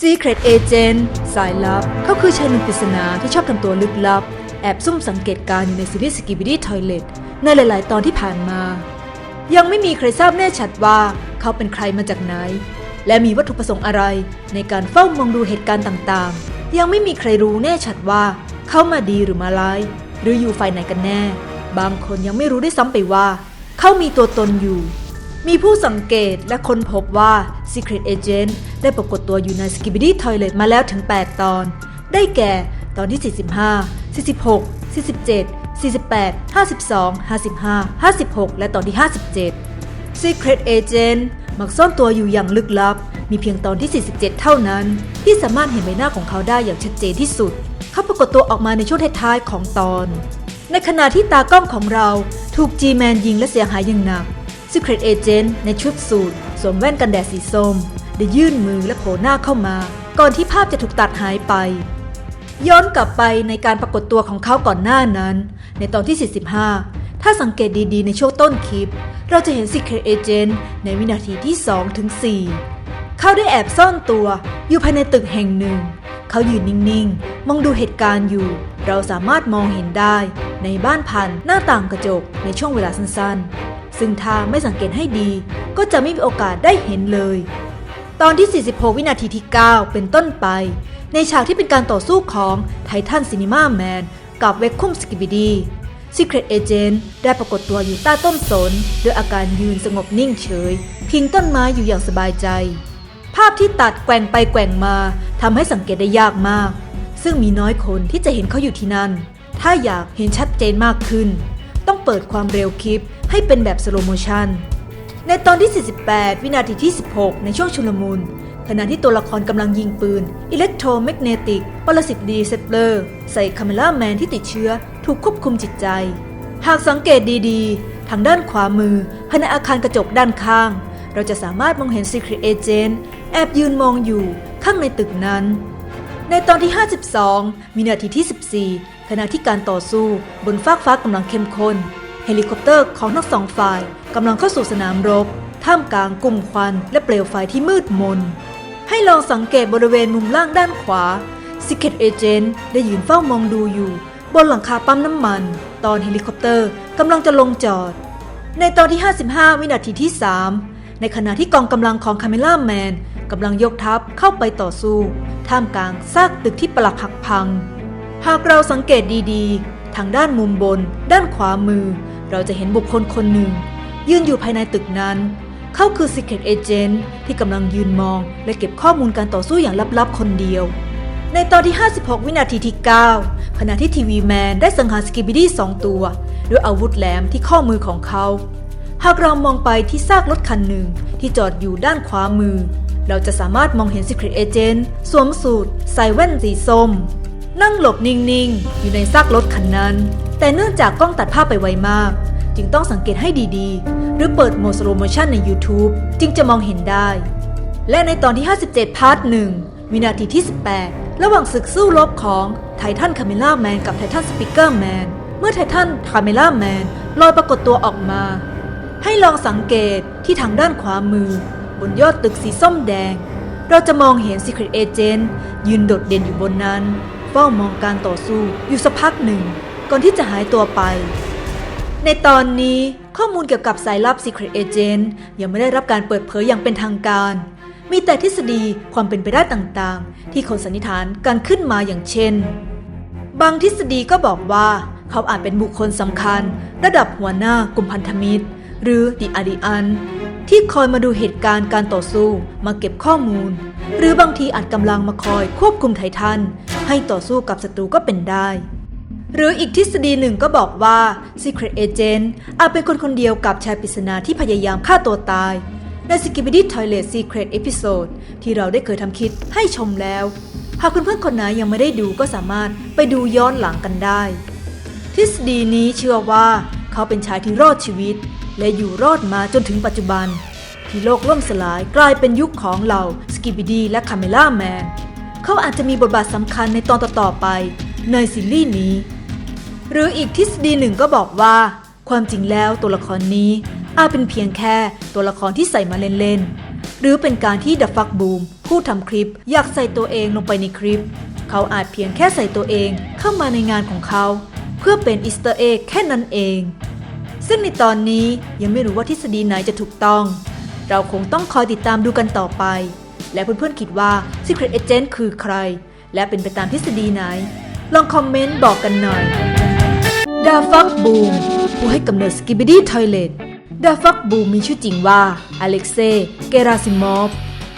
Secret Agent สายลับ เขาคือชายหนุ่มปริศนาที่ชอบทำตัวลึกลับ แอบซุ่มสังเกตการณ์อยู่ในซีรีส์ Skibidi Toilet ในหลาย ๆ ตอนที่ผ่านมา ยังไม่มีใครทราบแน่ชัดว่าเขาเป็นใครมาจากไหน และมีวัตถุประสงค์อะไร ในการเฝ้ามองดูเหตุการณ์ต่าง ๆ ยังไม่มีใครรู้แน่ชัดว่า เขามาดีหรือมาร้าย หรืออยู่ฝ่ายไหนกันแน่ บางคนยังไม่รู้ได้วยซ้ำไปว่า เขามีตัวตนอยู่ มีผู้สังเกตและค้นพบว่า Secret Agent ได้ปรากฏตัวอยู่ใน Skibidi Toilet มาแล้วถึง 8 ตอน ได้แก่ตอนที่ 45 46 47 48 52 55 56 และตอนที่ 57 Secret Agent มักซ่อนตัวอยู่อย่างลึกลับ มีเพียงตอนที่ 47 เท่านั้น ที่สามารถเห็นใบหน้าของเขาได้อย่างชัดเจนที่สุด เขาปรากฏตัวออกมาในช่วงท้ายๆของตอน ในขณะที่ตากล้องของเราถูก G-Man ยิงและเสียหายอย่างหนัก Secret Agent ในชุดสูทสวมแว่นกันแดดสีส้มได้ยื่นมือและโผล่หน้าเข้ามา ก่อนที่ภาพจะถูกตัดหายไป ย้อนกลับไปในการปรากฏตัวของเขาก่อนหน้านั้น ในตอนที่ 45 ถ้าสังเกตดีๆ ในช่วงต้นคลิป เราจะเห็น Secret Agent ในวินาทีที่2ถึง4เขาได้แอบซ่อนตัวอยู่ภายในตึกแห่งหนึ่ง เขายืนนิ่งๆ มองดูเหตุการณ์อยู่ เราสามารถมองเห็นได้ในบ้านพันหน้าต่างกระจกในช่วงเวลาสั้นๆ ซึ่งถ้าไม่สังเกตให้ดี ก็จะไม่มีโอกาสได้เห็นเลย ตอนที่ 46 วินาทีที่ 9 เป็นต้นไป ในฉากที่เป็นการต่อสู้ของไททันซินิมาแมนกับเวคคุมสกิบิดี Secret Agent ได้ปรากฏตัวอยู่ใต้ต้นสนด้วยอาการยืนสงบนิ่งเฉย พิงต้นไม้อยู่อย่างสบายใจ ภาพที่ตัดแกว่งไปแกว่งมาทำให้สังเกตได้ยากมาก ซึ่งมีน้อยคนที่จะเห็นเขาอยู่ที่นั่น ถ้าอยากเห็นชัดเจนมากขึ้น ต้องเปิดความเร็วคลิปให้เป็นแบบสโลโมชันในตอนที่ 48 วินาทีที่ 16 ในช่วงชุลมุน ขณะที่ตัวละครกำลังยิงปืน อิเล็กโทรแมกเนติก ปรสิตดีเซปเลอร์ ใส่คาเมล่าแมนที่ติดเชื้อ ถูกควบคุมจิตใจ หากสังเกตดีๆ ทางด้านขวามือภายในอาคารกระจกด้านข้าง เราจะสามารถมองเห็น Secret Agent แอบยืนมองอยู่ข้างในตึกนั้น ในตอนที่ 52มีนาทีที่ 14 ขณะที่การต่อสู้บนฟากฟ้ากำลังเข้มข้น เฮลิคอปเตอร์ของทั้งสองฝ่ายกำลังเข้าสู่สนามรบ ท่ามกลางกลุ่มควันและเปลวไฟที่มืดมน ให้ลองสังเกตบริเวณมุมล่างด้านขวา Secret Agent ได้ยืนเฝ้ามองดูอยู่ บนหลังคาปั๊มน้ำมัน ตอนเฮลิคอปเตอร์กำลังจะลงจอด ในตอนที่ 55 วินาทีที่ 3 ในขณะที่กองกำลังของคาเมล่าแมนกำลังยกทัพเข้าไปต่อสู้ ท่ามกลางซากตึกที่ปลักหักพัง หากเราสังเกตดีๆ ทางด้านมุมบน ด้านขวามือ เราจะเห็นบุคคลคนหนึ่ง ยืนอยู่ภายในตึกนั้น เขาคือ Secret Agent ที่กำลังยืนมอง และเก็บข้อมูลการต่อสู้อย่างลับๆ คนเดียว ในตอนที่ 56 วินาทีที่ 9 ขณะที่ทีวีแมนได้สังหารสกิบิดี้สองตัว ด้วยอาวุธแหลมที่ข้อมือของเขา หากเรามองไปที่ซากรถคันหนึ่งที่จอดอยู่ด้านขวามือ เราจะสามารถมองเห็น Secret Agent สวมสูทใส่แว่นสีส้ม นั่งหลบนิ่งๆ อยู่ในซากรถคันนั้น แต่เนื่องจากกล้องตัดภาพไปไวมาก จึงต้องสังเกตให้ดีๆ หรือเปิดโหมดสโลโมชันใน YouTube จึงจะมองเห็นได้ และในตอนที่ 57 พาร์ทหนึ่งวินาทีที่ 18 ระหว่างศึกสู้รบของไททันคาเมล่าแมนกับไททันสปิเกอร์แมนเมื่อไททันคาเมล่าแมนลอยปรากฏตัวออกมา ให้ลองสังเกตที่ทางด้านขวามือ บนยอดตึกสีส้มแดง เราจะมองเห็น Secret Agent ยืนโดดเด่นอยู่บนนั้น เฝ้ามองการต่อสู้อยู่สักพักหนึ่ง ก่อนที่จะหายตัวไป ในตอนนี้ข้อมูลเกี่ยวกับสายลับ Secret Agent ยังไม่ได้รับการเปิดเผยอย่างเป็นทางการ มีแต่ทฤษฎีความเป็นไปได้ต่างๆ ที่คนสันนิษฐานการขึ้นมาอย่างเช่น บางทฤษฎีก็บอกว่าเขาอาจเป็นบุคคลสำคัญ ระดับหัวหน้ากลุ่มพันธมิตร หรือดิอาดิอันที่คอยมาดูเหตุการณ์การต่อสู้มาเก็บข้อมูล หรือบางทีอาจกำลังมาคอยควบคุมไททัน ให้ต่อสู้กับศัตรูก็เป็นได้ หรืออีกทฤษฎีหนึ่งก็บอกว่า Secret Agent อาจเป็นคนคนเดียวกับชายปริศนาที่พยายามฆ่าตัวตาย ใน Skibidi Toilet Secret Episode ที่เราได้เคยทำคลิปให้ชมแล้ว หากคุณเพื่อนคนไหนยังไม่ได้ดูก็สามารถไปดูย้อนหลังกันได้ ทฤษฎีนี้เชื่อว่าเขาเป็นชายที่รอดชีวิต และอยู่รอดมาจนถึงปัจจุบันที่โลกล่มสลายกลายเป็นยุคของเหล่าสกิบิดีและคาเมล่าแมน เขาอาจจะมีบทบาทสำคัญในตอนต่อๆไป ในซีรีส์นี้ หรืออีกทฤษฎีหนึ่งก็บอกว่า ความจริงแล้วตัวละครนี้ อาจเป็นเพียงแค่ตัวละครที่ใส่มาเล่นๆ หรือเป็นการที่ The Fuck Boom ผู้ทำคลิปอยากใส่ตัวเองลงไปในคลิป เขาอาจเพียงแค่ใส่ตัวเองเข้ามาในงานของเขา เพื่อเป็นอีสเตอร์เอ็กแค่นั้นเอง ซึ่งในตอนนี้ยังไม่รู้ว่าทฤษฎีไหนจะถูกต้อง เราคงต้องคอยติดตามดูกันต่อไป และเพื่อนๆคิดว่า Secret Agent คือใคร และเป็นไปตามทฤษฎีไหน ลองคอมเมนต์บอกกันหน่อยดาฟักบูมผู้ให้กำเนิดสกิบ i ดี้ทอยเลตดาฟักบูมมีชื่อจริงว่าอเล็กเซ่เกราซิมอฟ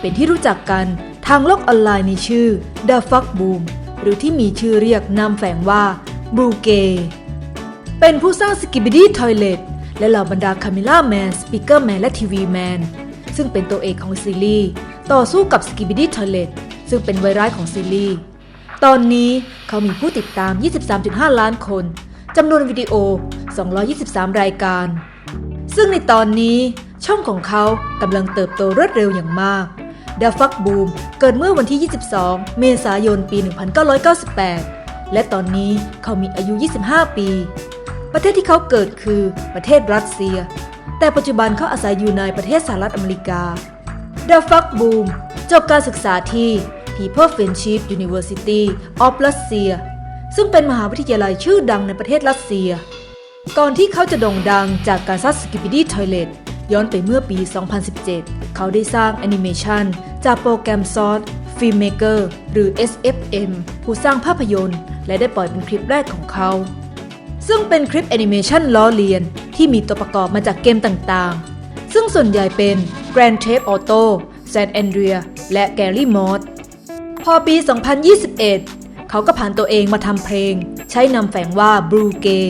เป็นที่รู้จักกันทางโลกออนไลน์ในชื่อดาฟักบูมหรือที่มีชื่อเรียกนามแฝงว่าบรูเกเป็นผู้สร้างสกิบ i ดี้ทอยเลตและเหล่าบรรดาคาเมล่าแมน สปีกเกอร์แมน และทีวีแมน ซึ่งเป็นตัวเอกของซีรีส์ ต่อสู้กับสกิบ i ดี้ทอยเลตซึ่งเป็นไวรัสของซีรีส์ ตอนนี้เขามีผู้ติดตาม 23.5 ล้านคนจำนวนวิดีโอ 223 รายการ ซึ่งในตอนนี้ช่องของเขากำลังเติบโตรวดเร็วอย่างมากดาฟักบูมเกิดเมื่อวันที่ 22 เมษายน ปี 1998 และตอนนี้เขามีอายุ 25 ปี ประเทศที่เขาเกิดคือประเทศรัสเซีย แต่ปัจจุบันเขาอาศัยอยู่ในประเทศสหรัฐอเมริกา ดาฟักบูมจบการศึกษาที่ People Friendship University of Russia ซึ่งเป็นมหาวิทยาลัยชื่อดังในประเทศรัสเซีย ก่อนที่เขาจะโด่งดังจากการซัดสกิป i ดี้ทอยเลตย้อนไปเมื่อปี 2017 เขาได้สร้างแอนิเมชันจากโปรแกรมซอส Filmmaker หรือ SFM ผู้สร้างภาพยนตร์ และได้ปล่อยเป็นคลิปแรกของเขา ซึ่งเป็นคลิปแอนิเมชันล้อเลียนที่มีตัวประกอบมาจากเกมต่างๆ ซึ่งส่วนใหญ่เป็น Grand Theft Auto San Andreas และ Gary Mod พอปี 2021 เขาก็ผ่านตัวเองมาทำเพลง ใช้นำแฝงว่า Blue Gay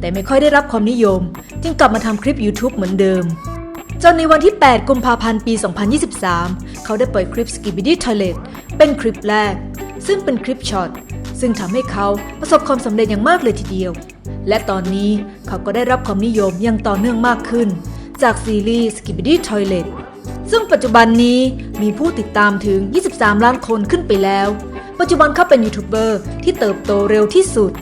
แต่ไม่ค่อยได้รับความนิยม จึงกลับมาทำคลิป YouTube เหมือนเดิม จนในวันที่ 8 กุมภาพันธ์ปี 2023 เขาได้ปล่อยคลิป Skibidi Toilet เป็นคลิปแรก ซึ่งเป็นคลิปช็อตซึ่งทำให้เขาประสบความสำเร็จอย่างมากเลยทีเดียว และตอนนี้เขาก็ได้รับความนิยมอย่างต่อเนื่องมากขึ้น จากซีรีส์ Skibidi Toilet ซึ่งปัจจุบันนี้มีผู้ติดตามถึง 23 ล้านคนขึ้นไปแล้ว ปัจจุบันเขาเป็นยูทูบเบอร์ที่เติบโตเร็วที่สุด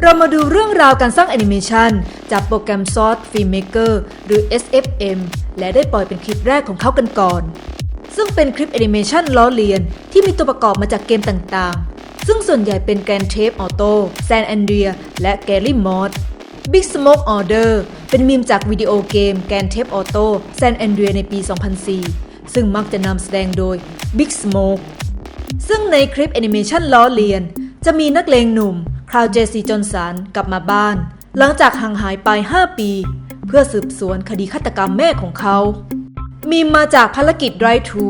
เรามาดูเรื่องราวการสร้างแอนิเมชันจากโปรแกรม Source Filmmaker หรือ SFM และได้ปล่อยเป็นคลิปแรกของเขากันก่อน ซึ่งเป็นคลิปแอนิเมชันล้อเลียนที่มีตัวประกอบมาจากเกมต่างๆ ซึ่งส่วนใหญ่เป็น Grand Theft Auto San Andreas และ Gary Mod Big Smoke Order เป็นมีมจากวิดีโอเกม Grand Theft Auto San Andreas ในปี 2004 ซึ่งมักจะนำแสดงโดย Big Smoke ซึ่งในคลิปแอนิเมชันล้อเลียน จะมีนักเลงหนุ่มคราวเจซีจอนสันกลับมาบ้าน หลังจากห่างหายไป 5 ปี เพื่อสืบสวนคดีฆาตกรรมแม่ของเขา มีมาจากภารกิจไรทู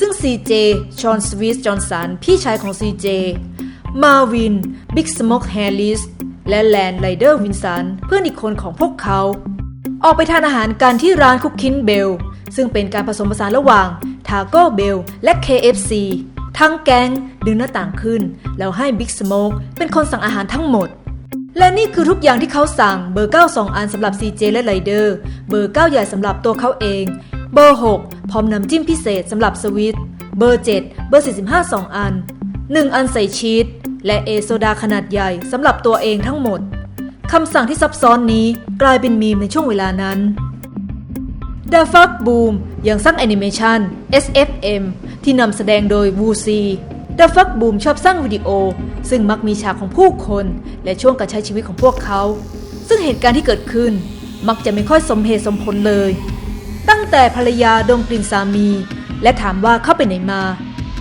ซึ่ง CJ ชอนสวิสจอนสันพี่ชายของ CJ มาวิน บิ๊กสโมกแฮร์ริส และแลนด์ไรเดอร์วินสันเพื่อนอีกคนของพวกเขา ออกไปทานอาหารกันที่ร้านคุกคินเบล ซึ่งเป็นการผสมผสานระหว่างทาโก้เบลและ KFC ทั้งแก๊งดึงหน้าต่างขึ้น แล้วให้บิ๊กสโมกเป็นคนสั่งอาหารทั้งหมด และนี่คือทุกอย่างที่เขาสั่งเบอร์ 9 2 อันสำหรับ CJ และไรเดอร์เบอร์ 9 ใหญ่สำหรับตัวเขาเอง เบอร์ 6 พร้อมน้ำจิ้มพิเศษสำหรับสวิตเบอร์ 7 เบอร์ 45 2 อัน 1 อันใส่ชีส และเอโซดาขนาดใหญ่สำหรับตัวเองทั้งหมดคำสั่งที่ซับซ้อนนี้กลายเป็นมีมในช่วงเวลานั้นดาฟักบูมยังสร้างแอนิเมชัน SFM ที่นำแสดงโดยวูซีดาฟักบูมชอบสร้างวิดีโอ ซึ่งมักมีฉากของผู้คน และช่วงการใช้ชีวิตของพวกเขา ซึ่งเหตุการณ์ที่เกิดขึ้น มักจะไม่ค่อยสมเหตุสมผลเลย ตั้งแต่ภรรยาดมกลิ่นสามี และถามว่าเข้าไปไหนมา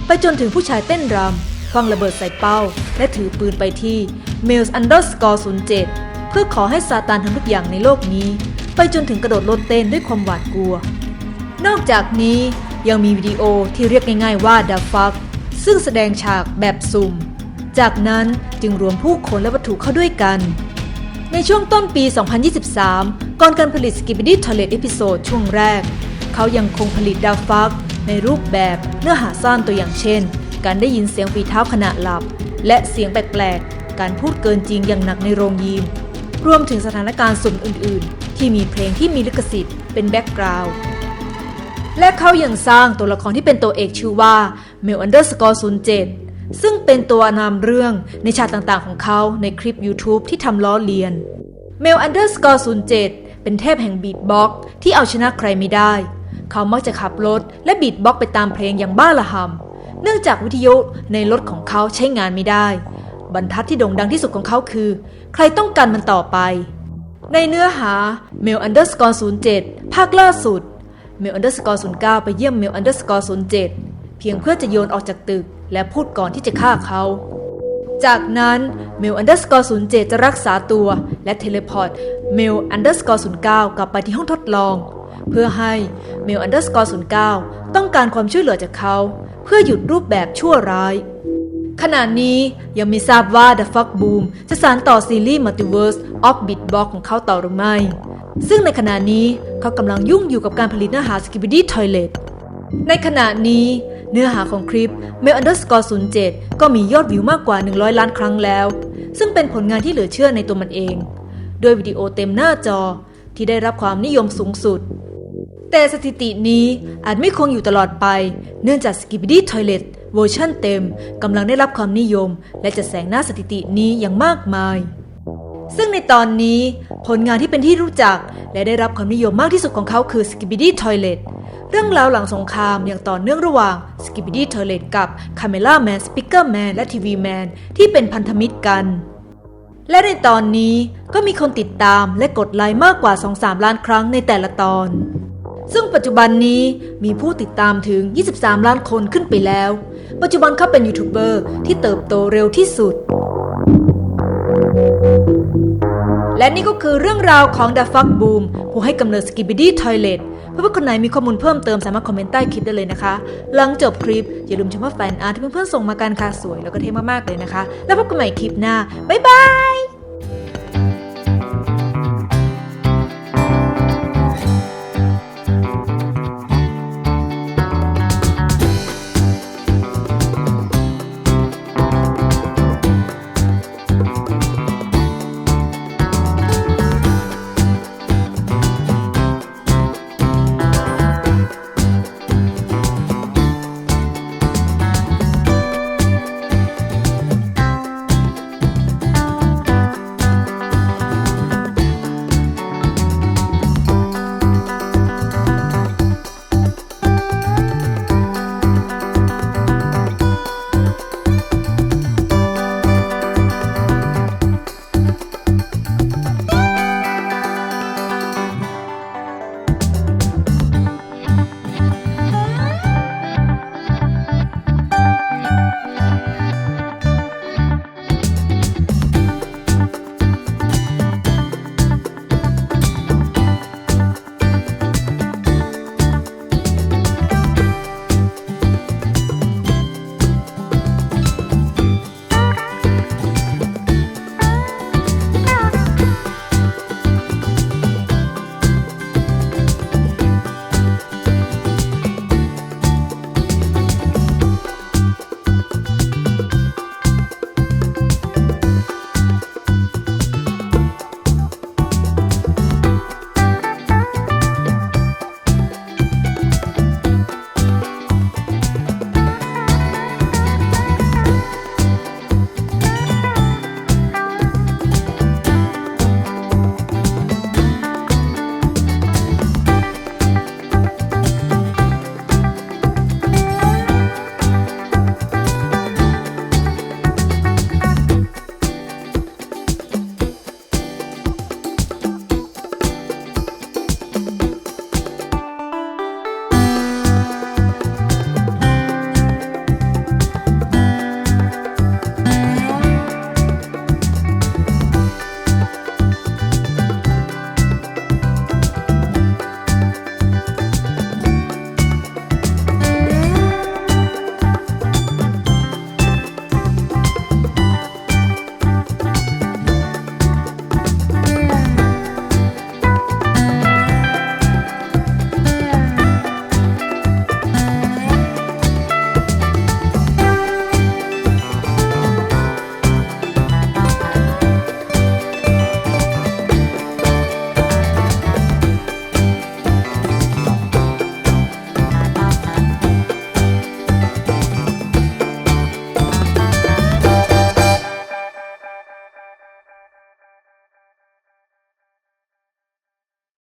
ไปจนถึงผู้ชายเต้นรำคว้างระเบิดใส่เป้า และถือปืนไปที่ m a i l s underscore 07 เพื่อขอให้ซาตานทำทุกอย่างในโลกนี้ ไปจนถึงกระโดดโลดเต้นด้วยความหวาดกลัว นอกจากนี้ยังมีวิดีโอที่เรียกง่ายๆว่า The Fuck ซึ่งแสดงฉากแบบสุ่ม จากนั้นจึงรวมผู้คนและวัตถุเข้าด้วยกัน ในช่วงต้นปี 2023 ก่อนการผลิต Skibidi Toilet Episode ช่วงแรก เขายังคงผลิตดาฟักในรูปแบบเนื้อหาสั้นตัวอย่างเช่น การได้ยินเสียงฝีเท้าขณะหลับ และเสียงแปลกๆ การพูดเกินจริงอย่างหนักในโรงยิม รวมถึงสถานการณ์สุ่มอื่นๆ ที่มีเพลงที่มีลิขสิทธิ์เป็นแบ็กกราวด์และเขายังสร้างตัวละครที่เป็นตัวเอกชื่อว่า m e l Underscore 07ซึ่งเป็นตัวนำเรื่องในฉากต่างๆของเขาในคลิป YouTube ที่ทำล้อเลียน m e l Underscore 07เป็นเทพแห่งบีทบ็อกซ์ที่เอาชนะใครไม่ได้ เขามักจะขับรถและบีทบ็อกซ์ไปตามเพลงอย่างบ้าระห่ำ เนื่องจากวิทยุในรถของเขาใช้งานไม่ได้ บรรทัดที่โด่งดังที่สุดของเขาคือ ใครต้องการมันต่อไป ในเนื้อหา mail underscore 07 ภาคล่าสุด mail underscore 09 ไปเยี่ยม mail underscore 07 เพียงเพื่อจะโยนออกจากตึก และพูดก่อนที่จะฆ่าเขา จากนั้น mail underscore 07 จะรักษาตัวและเทเลพอร์ต mail underscore 09 กลับไปที่ห้องทดลองเพื่อให้ mail underscore 09 ต้องการความช่วยเหลือจากเขา เพื่อหยุดรูปแบบชั่วร้าย ขณะนี้ยังไม่ทราบว่า The Fuck Boom จะสานต่อซีรีส์ Multiverse of Beatbox ของเขาต่อหรือไม่ ซึ่งในขณะนี้เขากำลังยุ่งอยู่กับการผลิตเนื้อหา Skibidi Toilet ในขณะนี้เนื้อหาของคลิป Mail Underscore 07 ก็มียอดวิวมากกว่า 100 ล้านครั้งแล้ว ซึ่งเป็นผลงานที่เหลือเชื่อในตัวมันเอง ด้วยวิดีโอเต็มหน้าจอที่ได้รับความนิยมสูงสุด แต่สถิตินี้อาจไม่คงอยู่ตลอดไป เนื่องจาก Skibidi Toilet เวอร์ชันเต็มกำลังได้รับความนิยม และจะแสงหน้าสถิตินี้อย่างมากมาย ซึ่งในตอนนี้ผลงานที่เป็นที่รู้จัก และได้รับความนิยมมากที่สุดของเขาคือ Skibidi Toilet เรื่องราวหลังสงครามอย่างต่อเนื่องระหว่าง Skibidi Toilet กับ Camera Man Speaker Man และ TV Man ที่เป็นพันธมิตรกัน และในตอนนี้ก็มีคนติดตามและกดไลค์มากกว่า 2-3 ล้านครั้งในแต่ละตอน ซึ่งปัจจุบันนี้มีผู้ติดตามถึง 23 ล้านคนขึ้นไปแล้ว ปัจจุบันเขาเป็นยูทูบเบอร์ที่เติบโตเร็วที่สุด และนี่ก็คือเรื่องราวของ The Fuck Boom ผู้ให้กำเนิด Skibidi Toilet เพื่อนๆคนไหนมีข้อมูลเพิ่มเติมสามารถคอมเมนต์ใต้คลิปได้เลยนะคะ หลังจบคลิป อย่าลืมชมว่าแฟนอาร์ตที่เพื่อนๆส่งมากันค่ะสวยแล้วก็เท่มากๆเลยนะคะ แล้วพบกันใหม่คลิปหน้าบ๊ายบาย